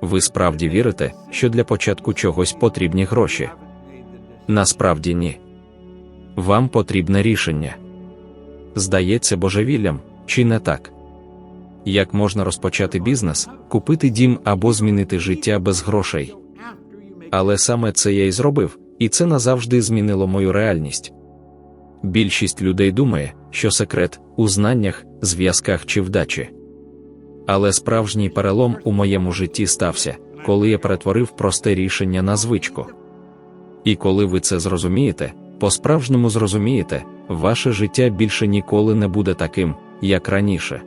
Ви справді вірите, що для початку чогось потрібні гроші? Насправді ні. Вам потрібне рішення. Здається божевіллям, чи не так? Як можна розпочати бізнес, купити дім або змінити життя без грошей? Але саме це я і зробив, і це назавжди змінило мою реальність. Більшість людей думає, що секрет у знаннях, зв'язках чи вдачі. Але справжній перелом у моєму житті стався, коли я перетворив просте рішення на звичку. І коли ви це зрозумієте, по-справжньому зрозумієте, ваше життя більше ніколи не буде таким, як раніше.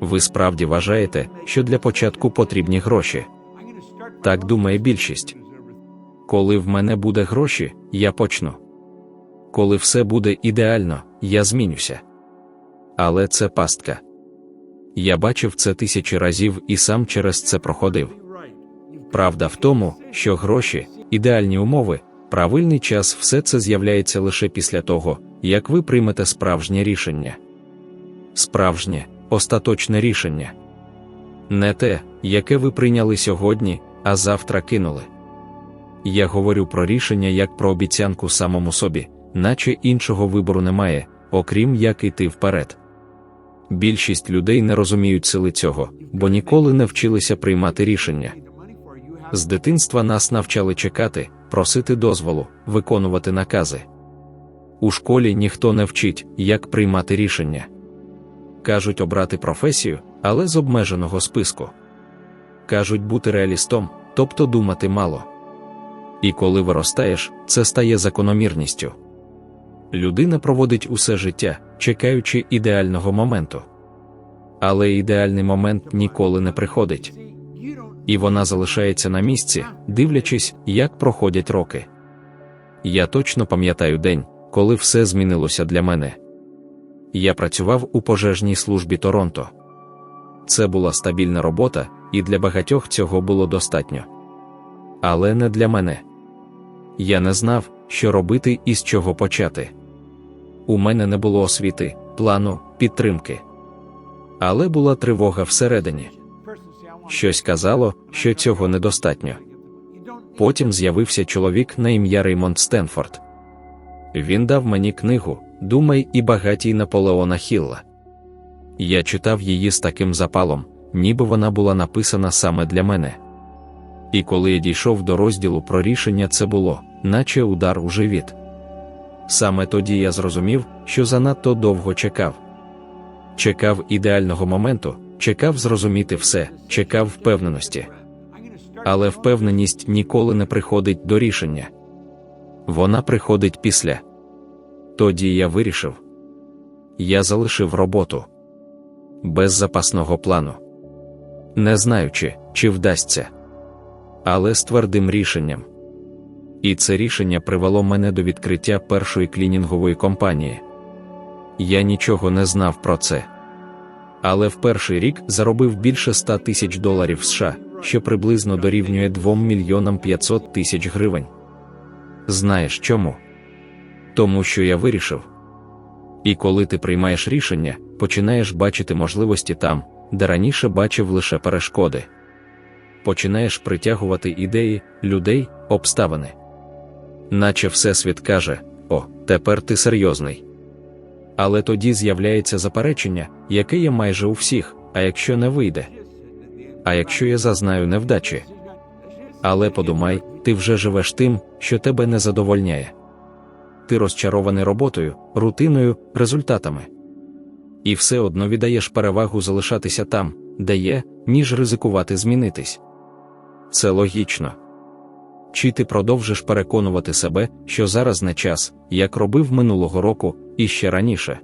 Ви справді вважаєте, що для початку потрібні гроші. Так думає більшість. Коли в мене буде гроші, я почну. Коли все буде ідеально, я змінюся. Але це пастка. Я бачив це тисячі разів і сам через це проходив. Правда в тому, що гроші, ідеальні умови, правильний час все це з'являється лише після того, як ви приймете справжнє рішення. Справжнє, остаточне рішення. Не те, яке ви прийняли сьогодні, а завтра кинули. Я говорю про рішення як про обіцянку самому собі, наче іншого вибору немає, окрім як іти вперед. Більшість людей не розуміють сили цього, бо ніколи не вчилися приймати рішення. З дитинства нас навчали чекати, просити дозволу, виконувати накази. У школі ніхто не вчить, як приймати рішення. Кажуть обрати професію, але з обмеженого списку. Кажуть бути реалістом, тобто думати мало. І коли виростаєш, це стає закономірністю. Людина проводить усе життя, чекаючи ідеального моменту. Але ідеальний момент ніколи не приходить. І вона залишається на місці, дивлячись, як проходять роки. Я точно пам'ятаю день, коли все змінилося для мене. Я працював у пожежній службі Торонто. Це була стабільна робота, і для багатьох цього було достатньо. Але не для мене. Я не знав, що робити і з чого почати. У мене не було освіти, плану, підтримки. Але була тривога всередині. Щось казало, що цього недостатньо. Потім з'явився чоловік на ім'я Реймонд Стенфорд. Він дав мені книгу Думай і багатій Наполеона Хілла. Я читав її з таким запалом, ніби вона була написана саме для мене. І коли я дійшов до розділу про рішення, це було, наче удар у живіт. Саме тоді я зрозумів, що занадто довго чекав. Чекав ідеального моменту, чекав зрозуміти все, чекав впевненості. Але впевненість ніколи не приходить до рішення. Вона приходить після. Тоді я вирішив. Я залишив роботу без запасного плану, не знаючи, чи вдасться, але з твердим рішенням. І це рішення привело мене до відкриття першої клінінгової компанії. Я нічого не знав про це. Але в перший рік заробив більше 100 тисяч доларів США, що приблизно дорівнює 2 мільйонам 500 тисяч гривень. Знаєш чому? Тому що я вирішив. І коли ти приймаєш рішення, починаєш бачити можливості там, де раніше бачив лише перешкоди. Починаєш притягувати ідеї, людей, обставини. Наче Всесвіт каже: О, тепер ти серйозний. Але тоді з'являється заперечення, яке є майже у всіх, а якщо не вийде. А якщо я зазнаю невдачі. Але подумай, ти вже живеш тим, що тебе не задовольняє. Ти розчарований роботою, рутиною, результатами. І все одно віддаєш перевагу залишатися там, де є, ніж ризикувати змінитись. Це логічно. Чи ти продовжиш переконувати себе, що зараз не час, як робив минулого року і ще раніше?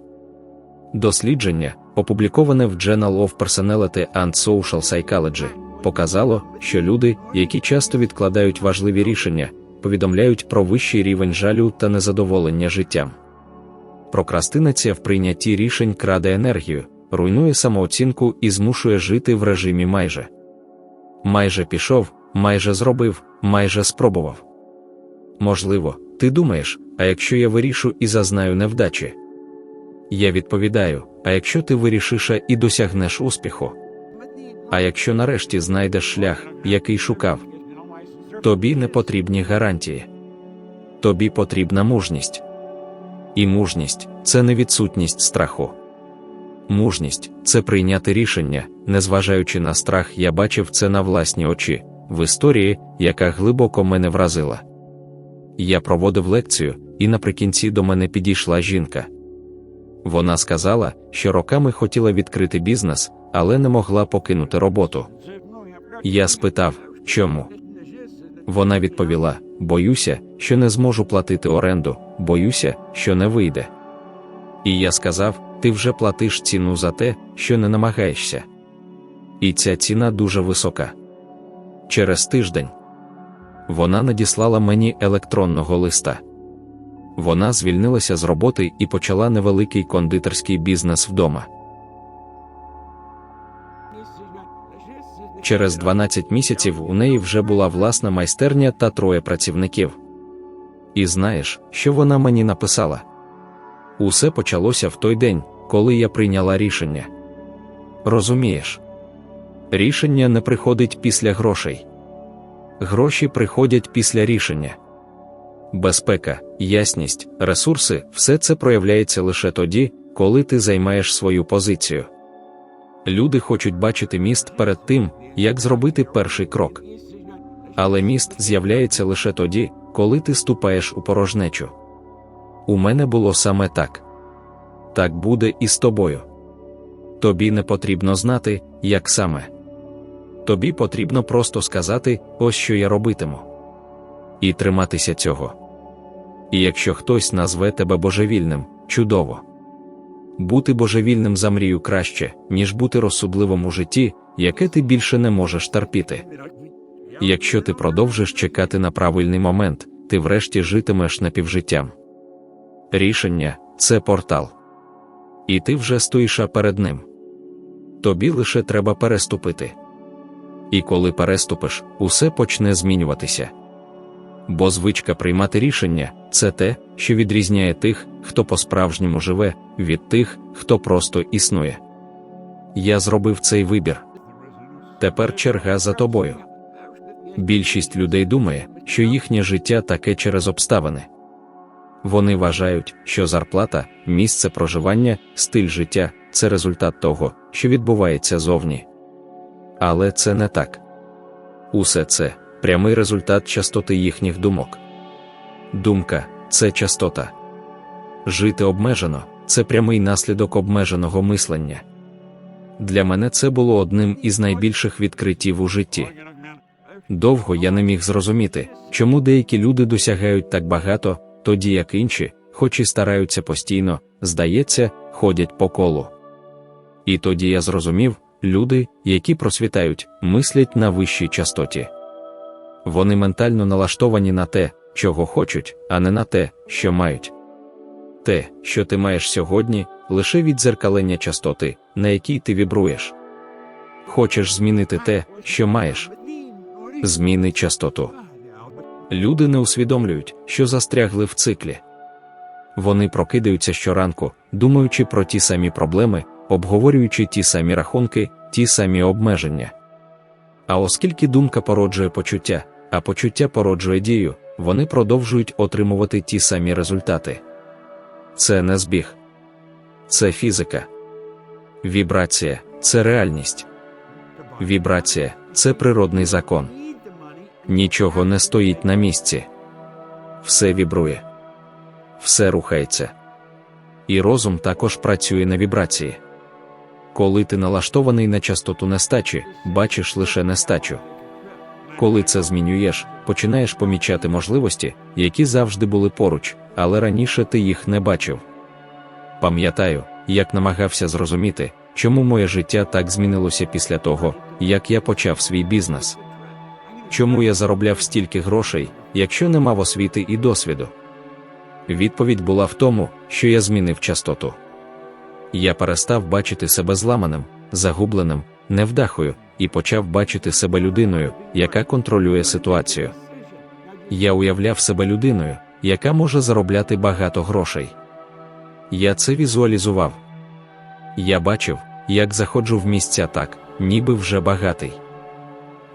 Дослідження, опубліковане в Journal of Personality and Social Psychology, показало, що люди, які часто відкладають важливі рішення, повідомляють про вищий рівень жалю та незадоволення життям. Прокрастинація в прийнятті рішень краде енергію, руйнує самооцінку і змушує жити в режимі майже. Майже пішов, майже зробив, майже спробував. Можливо, ти думаєш, а якщо я вирішу і зазнаю невдачі? Я відповідаю: а якщо ти вирішиш і досягнеш успіху? А якщо нарешті знайдеш шлях, який шукав, тобі не потрібні гарантії. Тобі потрібна мужність. І мужність це не відсутність страху. Мужність це прийняти рішення, незважаючи на страх, я бачив це на власні очі, в історії, яка глибоко мене вразила. Я проводив лекцію, і наприкінці до мене підійшла жінка. Вона сказала, що роками хотіла відкрити бізнес, але не могла покинути роботу. Я спитав, чому? Вона відповіла: боюся, що не зможу платити оренду, боюся, що не вийде. І я сказав: ти вже платиш ціну за те, що не намагаєшся. І ця ціна дуже висока. Через тиждень вона надіслала мені електронного листа. Вона звільнилася з роботи і почала невеликий кондитерський бізнес вдома. Через 12 місяців у неї вже була власна майстерня та троє працівників. І знаєш, що вона мені написала? Усе почалося в той день, коли я прийняла рішення. Розумієш, рішення не приходить після грошей. Гроші приходять після рішення. Безпека, ясність, ресурси все це проявляється лише тоді, коли ти займаєш свою позицію. Люди хочуть бачити міст перед тим, як зробити перший крок. Але міст з'являється лише тоді, коли ти ступаєш у порожнечу. У мене було саме так. Так буде і з тобою. Тобі не потрібно знати, як саме. Тобі потрібно просто сказати, ось що я робитиму. І триматися цього. І якщо хтось назве тебе божевільним, чудово. Бути божевільним за мрію краще, ніж бути розсудливим у житті, яке ти більше не можеш терпіти. Якщо ти продовжиш чекати на правильний момент, ти врешті житимеш напівжиттям. Рішення це портал. І ти вже стоїш перед ним. Тобі лише треба переступити. І коли переступиш, усе почне змінюватися. Бо звичка приймати рішення це те, що відрізняє тих, хто по-справжньому живе, від тих, хто просто існує. Я зробив цей вибір. Тепер черга за тобою. Більшість людей думає, що їхнє життя таке через обставини. Вони вважають, що зарплата, місце проживання, стиль життя це результат того, що відбувається зовні. Але це не так. Усе це прямий результат частоти їхніх думок. Думка це частота. Жити обмежено це прямий наслідок обмеженого мислення. Для мене це було одним із найбільших відкриттів у житті. Довго я не міг зрозуміти, чому деякі люди досягають так багато, тоді як інші, хоч і стараються постійно, здається, ходять по колу. І тоді я зрозумів, люди, які просвітають, мислять на вищій частоті. Вони ментально налаштовані на те, чого хочуть, а не на те, що мають. Те, що ти маєш сьогодні, лише віддзеркалення частоти, на якій ти вібруєш. Хочеш змінити те, що маєш. Зміни частоту. Люди не усвідомлюють, що застрягли в циклі. Вони прокидаються щоранку, думаючи про ті самі проблеми, обговорюючи ті самі рахунки, ті самі обмеження. А оскільки думка породжує почуття, а почуття породжує дію, вони продовжують отримувати ті самі результати. Це не збіг, це фізика. Вібрація це реальність. Вібрація це природний закон. Нічого не стоїть на місці. Все вібрує, все рухається. І розум також працює на вібрації. Коли ти налаштований на частоту нестачі, бачиш лише нестачу. Коли це змінюєш, починаєш помічати можливості, які завжди були поруч, але раніше ти їх не бачив. Пам'ятаю, як намагався зрозуміти, чому моє життя так змінилося після того, як я почав свій бізнес. Чому я заробляв стільки грошей, якщо не мав освіти і досвіду? Відповідь була в тому, що я змінив частоту. Я перестав бачити себе зламаним, загубленим, невдахою, і почав бачити себе людиною, яка контролює ситуацію. Я уявляв себе людиною, яка може заробляти багато грошей. Я це візуалізував. Я бачив, як заходжу в місця так, ніби вже багатий.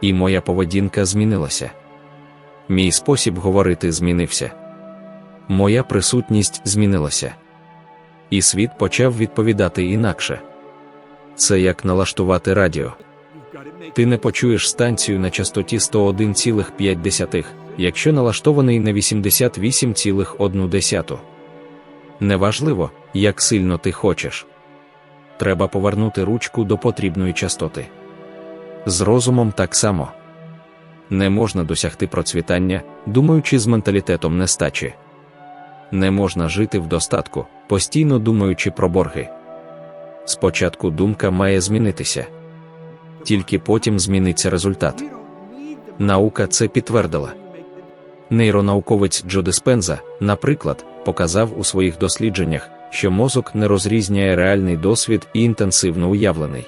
І моя поведінка змінилася. Мій спосіб говорити змінився. Моя присутність змінилася. І світ почав відповідати інакше. Це як налаштувати радіо. Ти не почуєш станцію на частоті 101,5, якщо налаштований на 88,1. Неважливо, як сильно ти хочеш. Треба повернути ручку до потрібної частоти. З розумом так само не можна досягти процвітання, думаючи з менталітетом нестачі. Не можна жити в достатку, постійно думаючи про борги. Спочатку думка має змінитися, тільки потім зміниться результат. Наука це підтвердила. Нейронауковець Джо Диспенза, наприклад, показав у своїх дослідженнях, що мозок не розрізняє реальний досвід і інтенсивно уявлений.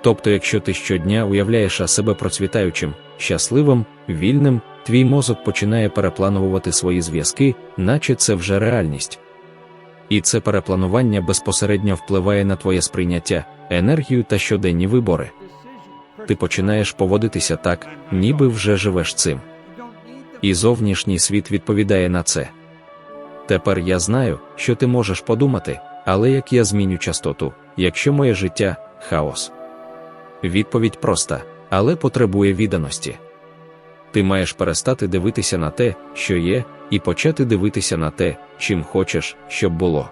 Тобто, якщо ти щодня уявляєш себе процвітаючим, щасливим, вільним, твій мозок починає переплановувати свої зв'язки, наче це вже реальність. І це перепланування безпосередньо впливає на твоє сприйняття, енергію та щоденні вибори. Ти починаєш поводитися так, ніби вже живеш цим. І зовнішній світ відповідає на це. Тепер я знаю, що ти можеш подумати, але як я зміню частоту, якщо моє життя хаос. Відповідь проста, але потребує відданості. Ти маєш перестати дивитися на те, що є, і почати дивитися на те, чим хочеш, щоб було.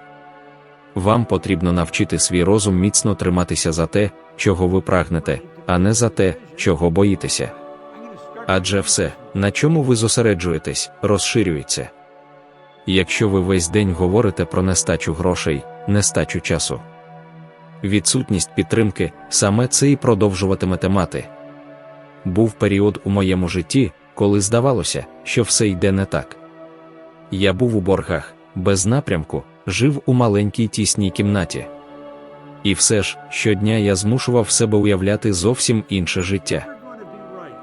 Вам потрібно навчити свій розум міцно триматися за те, чого ви прагнете, а не за те, чого боїтеся. Адже все, на чому ви зосереджуєтесь, розширюється. Якщо ви весь день говорите про нестачу грошей, нестачу часу, відсутність підтримки, саме це і продовжуватимете мати. Був період у моєму житті, коли здавалося, що все йде не так. Я був у боргах, без напрямку, жив у маленькій тісній кімнаті. І все ж, щодня я змушував себе уявляти зовсім інше життя.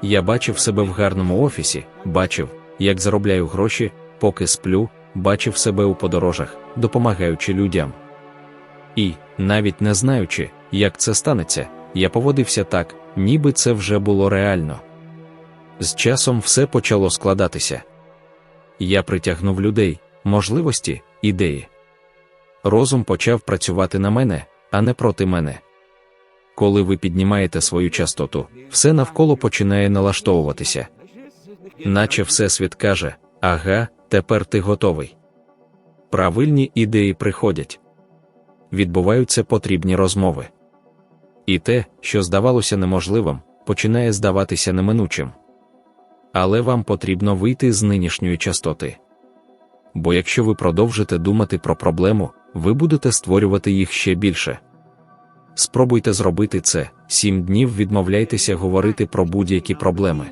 Я бачив себе в гарному офісі, бачив, як заробляю гроші, поки сплю, бачив себе у подорожах, допомагаючи людям. І, навіть не знаючи, як це станеться, я поводився так, ніби це вже було реально. З часом все почало складатися. Я притягнув людей, можливості, ідеї. Розум почав працювати на мене, а не проти мене. Коли ви піднімаєте свою частоту, все навколо починає налаштовуватися. Наче Всесвіт каже: ага, тепер ти готовий. Правильні ідеї приходять, відбуваються потрібні розмови. І те, що здавалося неможливим, починає здаватися неминучим. Але вам потрібно вийти з нинішньої частоти. Бо якщо ви продовжите думати про проблему, ви будете створювати їх ще більше. Спробуйте зробити це, сім днів відмовляйтеся говорити про будь-які проблеми.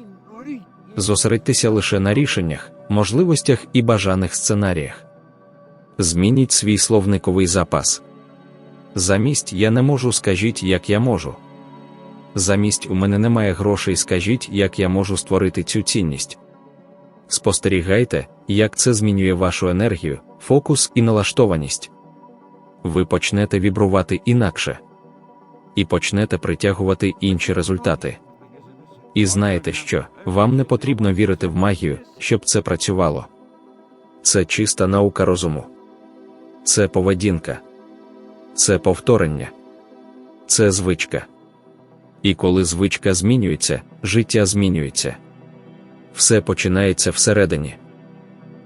Зосередьтеся лише на рішеннях, можливостях і бажаних сценаріях. Змініть свій словниковий запас. Замість я не можу, скажіть, як я можу. Замість у мене немає грошей, скажіть, як я можу створити цю цінність. Спостерігайте, як це змінює вашу енергію, фокус і налаштованість. Ви почнете вібрувати інакше і почнете притягувати інші результати. І знаєте що, вам не потрібно вірити в магію, щоб це працювало. Це чиста наука розуму, це поведінка, це повторення, це звичка. І коли звичка змінюється, життя змінюється. Все починається всередині.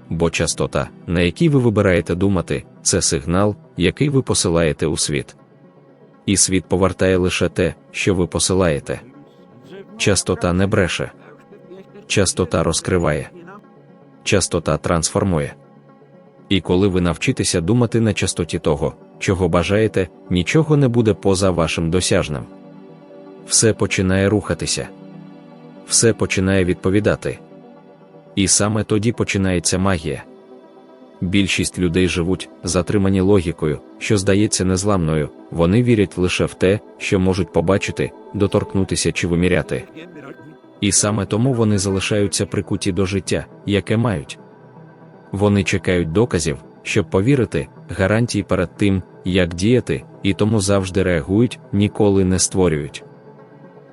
Бо частота, на якій ви вибираєте думати, це сигнал, який ви посилаєте у світ. І світ повертає лише те, що ви посилаєте. Частота не бреше, частота розкриває, частота трансформує. І коли ви навчитеся думати на частоті того, чого бажаєте, нічого не буде поза вашим досяжним. Все починає рухатися, все починає відповідати. І саме тоді починається магія. Більшість людей живуть, затримані логікою, що здається незламною, вони вірять лише в те, що можуть побачити, доторкнутися чи виміряти. І саме тому вони залишаються прикуті до життя, яке мають. Вони чекають доказів, щоб повірити, гарантій перед тим, як діяти, і тому завжди реагують, ніколи не створюють.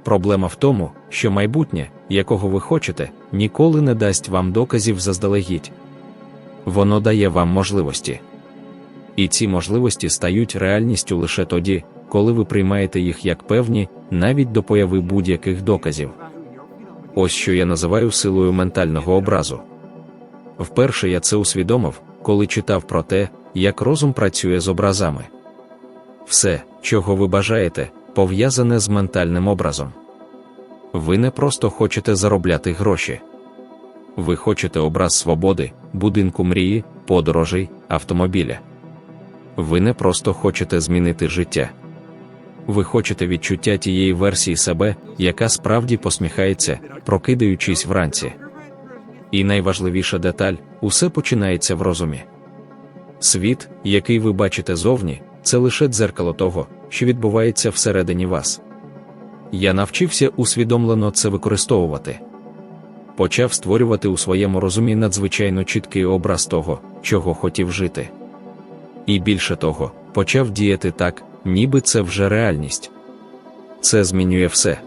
Проблема в тому, що майбутнє, якого ви хочете, ніколи не дасть вам доказів заздалегідь. Воно дає вам можливості. І ці можливості стають реальністю лише тоді, коли ви приймаєте їх як певні, навіть до появи будь-яких доказів. Ось що я називаю силою ментального образу. Вперше я це усвідомив, коли читав про те, як розум працює з образами. Все, чого ви бажаєте, пов'язане з ментальним образом. Ви не просто хочете заробляти гроші. Ви хочете образ свободи, будинку мрії, подорожей, автомобіля. Ви не просто хочете змінити життя. Ви хочете відчуття тієї версії себе, яка справді посміхається, прокидаючись вранці. І найважливіша деталь усе починається в розумі. Світ, який ви бачите зовні, це лише дзеркало того, що відбувається всередині вас. Я навчився усвідомлено це використовувати. Почав створювати у своєму розумі надзвичайно чіткий образ того, чого хотів жити. І більше того, почав діяти так, ніби це вже реальність. Це змінює все.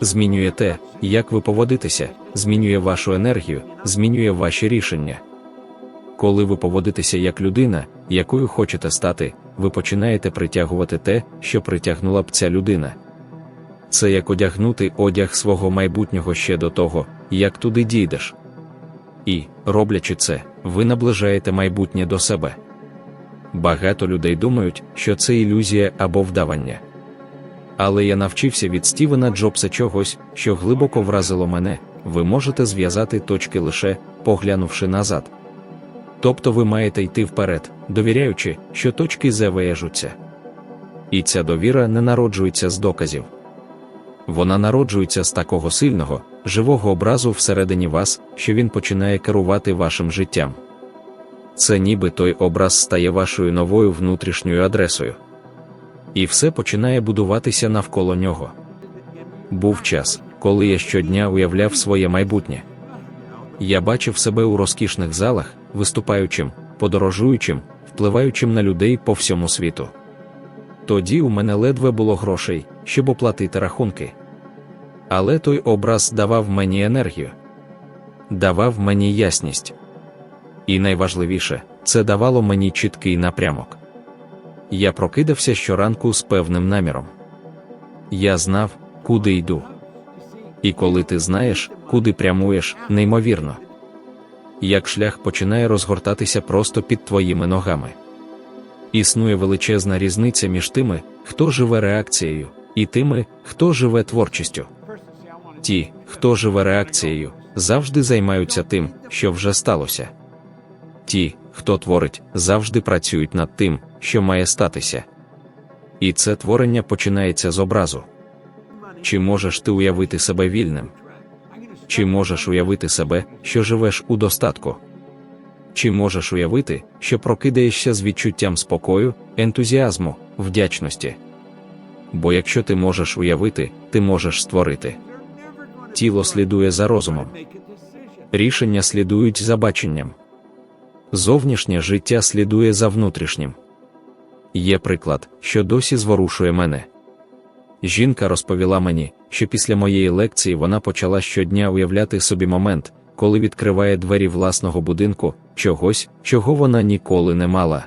Змінює те, як ви поводитеся, змінює вашу енергію, змінює ваші рішення. Коли ви поводитеся як людина, якою хочете стати, ви починаєте притягувати те, що притягнула б ця людина. Це як одягнути одяг свого майбутнього ще до того, як туди дійдеш. І, роблячи це, ви наближаєте майбутнє до себе. Багато людей думають, що це ілюзія або вдавання. Але я навчився від Стівена Джобса чогось, що глибоко вразило мене, ви можете зв'язати точки лише поглянувши назад. Тобто ви маєте йти вперед, довіряючи, що точки завияжуться. І ця довіра не народжується з доказів. Вона народжується з такого сильного, живого образу всередині вас, що він починає керувати вашим життям. Це ніби той образ стає вашою новою внутрішньою адресою. І все починає будуватися навколо нього. Був час, коли я щодня уявляв своє майбутнє. Я бачив себе у розкішних залах, виступаючим, подорожуючим, впливаючим на людей по всьому світу. Тоді у мене ледве було грошей, щоб оплатити рахунки. Але той образ давав мені енергію, давав мені ясність. І найважливіше, це давало мені чіткий напрямок. Я прокидався щоранку з певним наміром. Я знав, куди йду. І коли ти знаєш, куди прямуєш, неймовірно. Як шлях починає розгортатися просто під твоїми ногами. Існує величезна різниця між тими, хто живе реакцією, і тими, хто живе творчістю. Ті, хто живе реакцією, завжди займаються тим, що вже сталося. Ті, хто творить, завжди працюють над тим, що має статися. І це творення починається з образу. Чи можеш ти уявити себе вільним? Чи можеш уявити себе, що живеш у достатку? Чи можеш уявити, що прокидаєшся з відчуттям спокою, ентузіазму, вдячності? Бо якщо ти можеш уявити, ти можеш створити. Тіло слідує за розумом, рішення слідують за баченням. Зовнішнє життя слідує за внутрішнім. Є приклад, що досі зворушує мене. Жінка розповіла мені, що після моєї лекції вона почала щодня уявляти собі момент, коли відкриває двері власного будинку, чогось, чого вона ніколи не мала.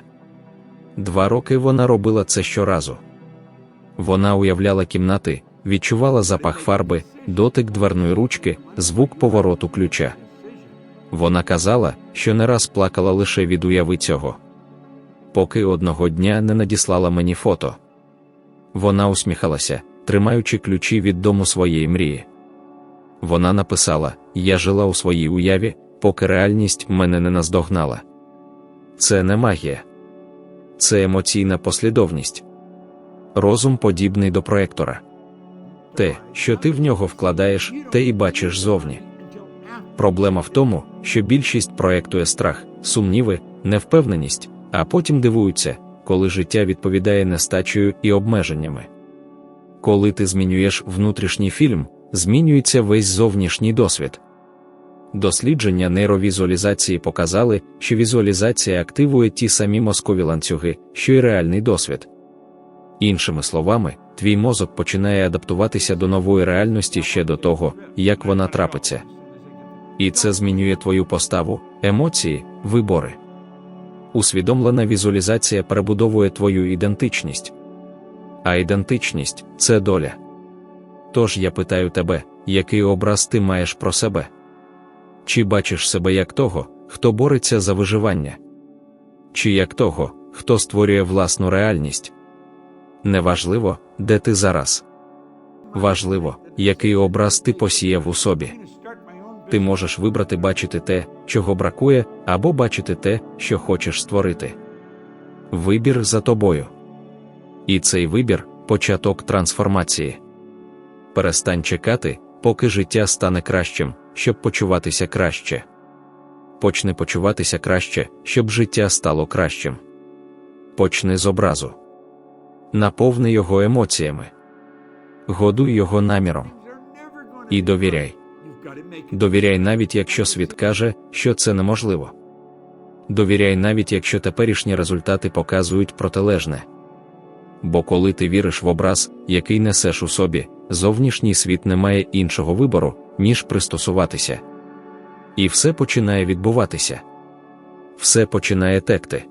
Два роки вона робила це щоразу. Вона уявляла кімнати, відчувала запах фарби, дотик дверної ручки, звук повороту ключа. Вона казала, що не раз плакала лише від уяви цього. Поки одного дня не надіслала мені фото. Вона усміхалася, тримаючи ключі від дому своєї мрії. Вона написала: Я жила у своїй уяві, поки реальність мене не наздогнала. Це не магія, це емоційна послідовність. Розум подібний до проектора. Те, що ти в нього вкладаєш, те і бачиш зовні. Проблема в тому, що більшість проектує страх, сумніви, невпевненість, а потім дивуються, коли життя відповідає нестачею і обмеженнями. Коли ти змінюєш внутрішній фільм, змінюється весь зовнішній досвід. Дослідження нейровізуалізації показали, що візуалізація активує ті самі мозкові ланцюги, що й реальний досвід. Іншими словами, твій мозок починає адаптуватися до нової реальності ще до того, як вона трапиться. І це змінює твою поставу, емоції, вибори. Усвідомлена візуалізація перебудовує твою ідентичність. А ідентичність це доля. Тож я питаю тебе, який образ ти маєш про себе? Чи бачиш себе як того, хто бореться за виживання? Чи як того, хто створює власну реальність? Неважливо, де ти зараз. Важливо, який образ ти посіяв у собі. Ти можеш вибрати бачити те, чого бракує, або бачити те, що хочеш створити. Вибір за тобою. І цей вибір початок трансформації. Перестань чекати, поки життя стане кращим, щоб почуватися краще. Почни почуватися краще, щоб життя стало кращим. Почни з образу. Наповни його емоціями. Годуй його наміром. І довіряй. Довіряй навіть якщо світ каже, що це неможливо. Довіряй навіть якщо теперішні результати показують протилежне. Бо коли ти віриш в образ, який несеш у собі, зовнішній світ не має іншого вибору, ніж пристосуватися. І все починає відбуватися. Все починає текти.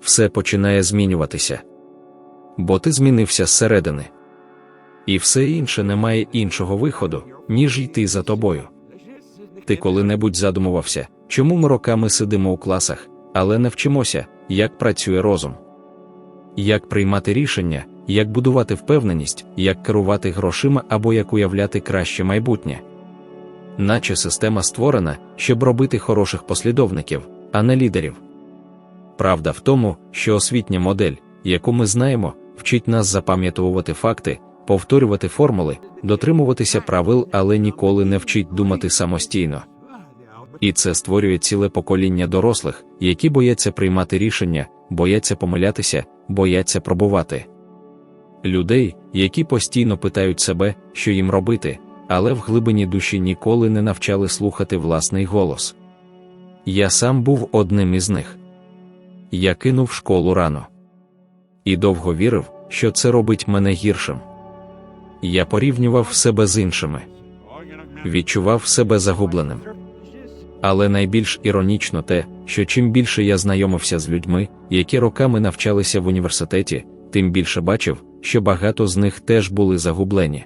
Все починає змінюватися. Бо ти змінився зсередини. І все інше не має іншого виходу, ніж йти за тобою. Ти коли-небудь задумувався, чому ми роками сидимо у класах, але не вчимося, як працює розум, як приймати рішення, як будувати впевненість, як керувати грошима або як уявляти краще майбутнє. Наче система створена, щоб робити хороших послідовників, а не лідерів. Правда в тому, що освітня модель, яку ми знаємо, вчить нас запам'ятовувати факти, повторювати формули, дотримуватися правил, але ніколи не вчить думати самостійно. І це створює ціле покоління дорослих, які бояться приймати рішення, бояться помилятися, бояться пробувати. Людей, які постійно питають себе, що їм робити, але в глибині душі ніколи не навчали слухати власний голос. Я сам був одним із них. Я кинув школу рано і довго вірив, що це робить мене гіршим. Я порівнював себе з іншими, відчував себе загубленим. Але найбільш іронічно те, що чим більше я знайомився з людьми, які роками навчалися в університеті, тим більше бачив, що багато з них теж були загублені.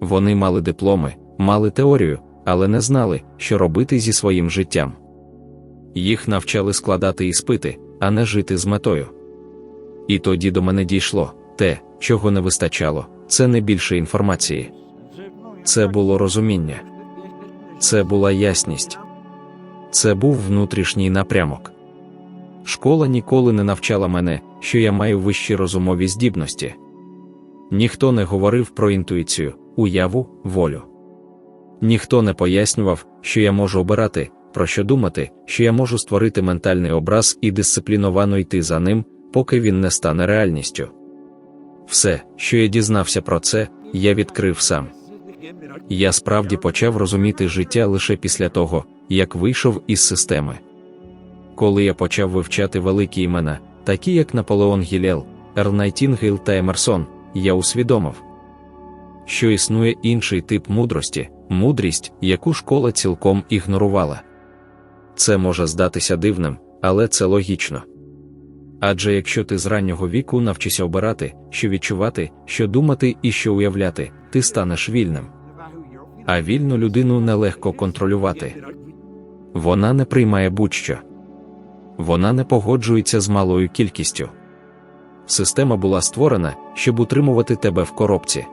Вони мали дипломи, мали теорію, але не знали, що робити зі своїм життям. Їх навчали складати іспити, а не жити з метою. І тоді до мене дійшло те, чого не вистачало, це не більше інформації. Це було розуміння, це була ясність, це був внутрішній напрямок. Школа ніколи не навчала мене, що я маю вищі розумові здібності. Ніхто не говорив про інтуїцію, уяву, волю. Ніхто не пояснював, що я можу обирати, про що думати, що я можу створити ментальний образ і дисципліновано йти за ним, поки він не стане реальністю. Все, що я дізнався про це, я відкрив сам. Я справді почав розуміти життя лише після того, як вийшов із системи. Коли я почав вивчати великі імена, такі як Наполеон Гілел, Ерл Найтінгейл та Емерсон, я усвідомив, що існує інший тип мудрості, мудрість, яку школа цілком ігнорувала. Це може здатися дивним, але це логічно. Адже якщо ти з раннього віку навчишся обирати, що відчувати, що думати і що уявляти, ти станеш вільним. А вільну людину нелегко контролювати. Вона не приймає будь-що. Вона не погоджується з малою кількістю. Система була створена, щоб утримувати тебе в коробці.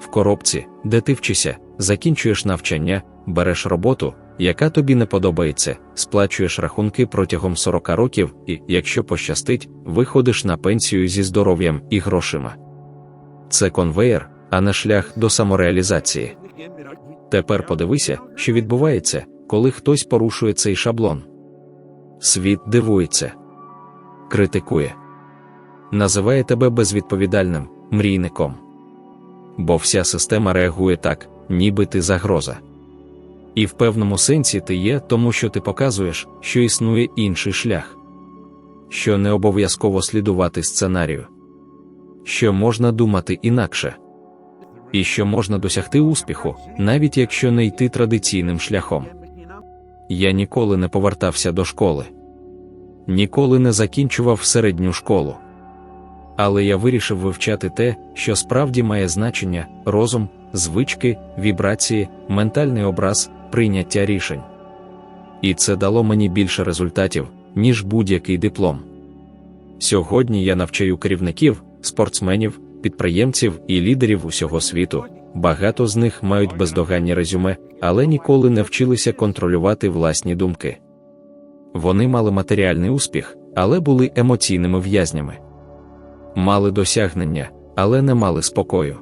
В коробці, де ти вчишся, закінчуєш навчання, береш роботу, яка тобі не подобається, сплачуєш рахунки протягом 40 років і, якщо пощастить, виходиш на пенсію зі здоров'ям і грошима. Це конвеєр, а не шлях до самореалізації. Тепер подивися, що відбувається, коли хтось порушує цей шаблон. Світ дивується, критикує, називає тебе безвідповідальним мрійником. Бо вся система реагує так, ніби ти загроза. І в певному сенсі ти є, тому що ти показуєш, що існує інший шлях, що не обов'язково слідувати сценарію. що можна думати інакше. І що можна досягти успіху, навіть якщо не йти традиційним шляхом. Я ніколи не повертався до школи, ніколи не закінчував середню школу. Але я вирішив вивчати те, що справді має значення: розум, звички, вібрації, ментальний образ, прийняття рішень. І це дало мені більше результатів, ніж будь-який диплом. Сьогодні я навчаю керівників, спортсменів, підприємців і лідерів усього світу. Багато з них мають бездоганні резюме, але ніколи не вчилися контролювати власні думки. Вони мали матеріальний успіх, але були емоційними в'язнями. Мали досягнення, але не мали спокою.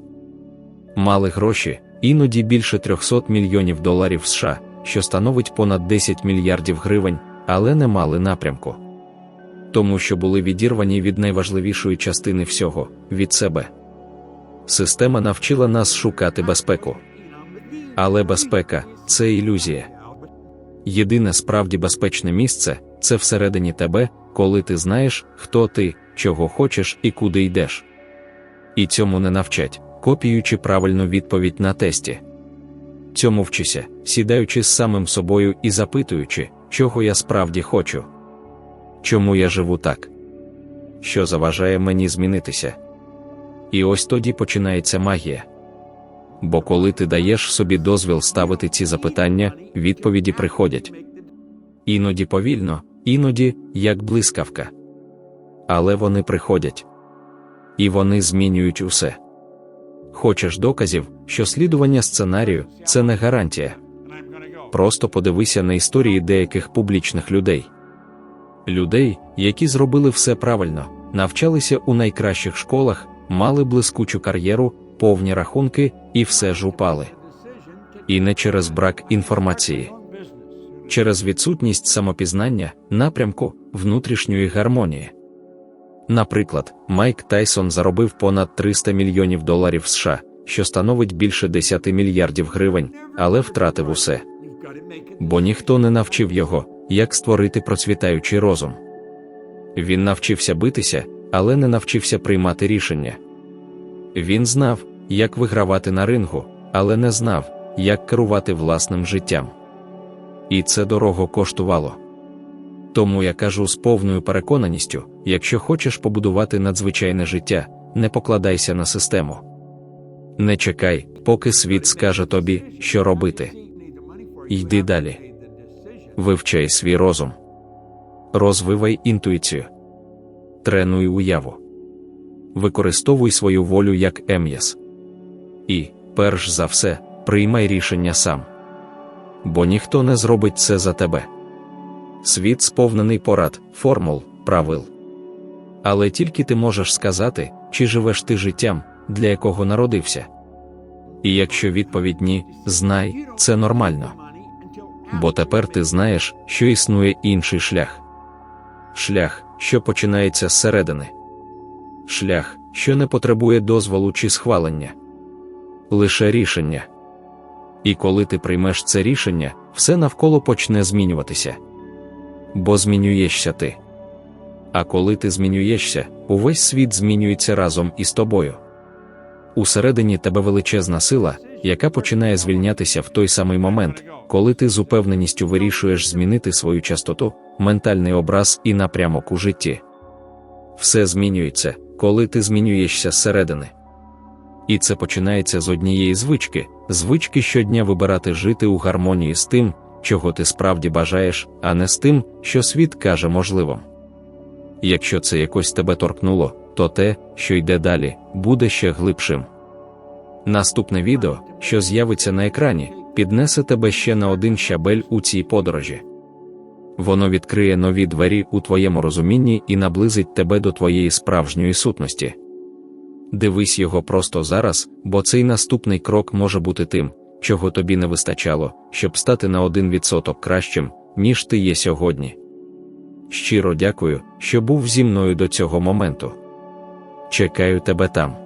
Мали гроші, іноді більше 300 мільйонів доларів США, що становить понад 10 мільярдів гривень, але не мали напрямку. Тому що були відірвані від найважливішої частини всього від себе. Система навчила нас шукати безпеку. Але безпека це ілюзія. Єдине справді безпечне місце це всередині тебе, коли ти знаєш, хто ти, чого хочеш і куди йдеш. І цьому не навчать, копіюючи правильну відповідь на тесті. Цьому вчися, сідаючи з самим собою і запитуючи, чого я справді хочу. Чому я живу так? Що заважає мені змінитися? І ось тоді починається магія. Бо коли ти даєш собі дозвіл ставити ці запитання, відповіді приходять. Іноді повільно, іноді як блискавка. Але вони приходять. І вони змінюють усе. Хочеш доказів, що слідування сценарію це не гарантія. Просто подивися на історії деяких публічних людей. Людей, які зробили все правильно, навчалися у найкращих школах, мали блискучу кар'єру, повні рахунки і все ж упали. І не через брак інформації, через відсутність самопізнання, напрямку, внутрішньої гармонії. Наприклад, Майк Тайсон заробив понад 300 мільйонів доларів США, що становить більше 10 мільярдів гривень, але втратив усе. Бо ніхто не навчив його, як створити процвітаючий розум. Він навчився битися, але не навчився приймати рішення. Він знав, як вигравати на рингу, але не знав, як керувати власним життям. І це дорого коштувало. Тому я кажу з повною переконаністю: якщо хочеш побудувати надзвичайне життя, не покладайся на систему. Не чекай, поки світ скаже тобі, що робити. Йди далі. Вивчай свій розум, розвивай інтуїцію, тренуй уяву, використовуй свою волю як ем'яс. І, перш за все, приймай рішення сам. Бо ніхто не зробить це за тебе. Світ сповнений порад, формул, правил. Але тільки ти можеш сказати, чи живеш ти життям, для якого народився. І якщо відповідь ні, знай, це нормально. Бо тепер ти знаєш, що існує інший шлях. Шлях, що починається зсередини. Шлях, що не потребує дозволу чи схвалення. Лише рішення. І коли ти приймеш це рішення, все навколо почне змінюватися. Бо змінюєшся ти. А коли ти змінюєшся, увесь світ змінюється разом із тобою. Усередині тебе величезна сила, яка починає звільнятися в той самий момент, коли ти з упевненістю вирішуєш змінити свою частоту, ментальний образ і напрямок у житті. Все змінюється, коли ти змінюєшся зсередини. І це починається з однієї звички, звички щодня вибирати жити у гармонії з тим, чого ти справді бажаєш, а не з тим, що світ каже можливим. Якщо це якось тебе торкнуло, то те, що йде далі, буде ще глибшим. Наступне відео, що з'явиться на екрані, піднесе тебе ще на один щабель у цій подорожі. Воно відкриє нові двері у твоєму розумінні і наблизить тебе до твоєї справжньої сутності. Дивись його просто зараз, бо цей наступний крок може бути тим, чого тобі не вистачало, щоб стати на один відсоток кращим, ніж ти є сьогодні. Щиро дякую, що був зі мною до цього моменту. Чекаю тебе там.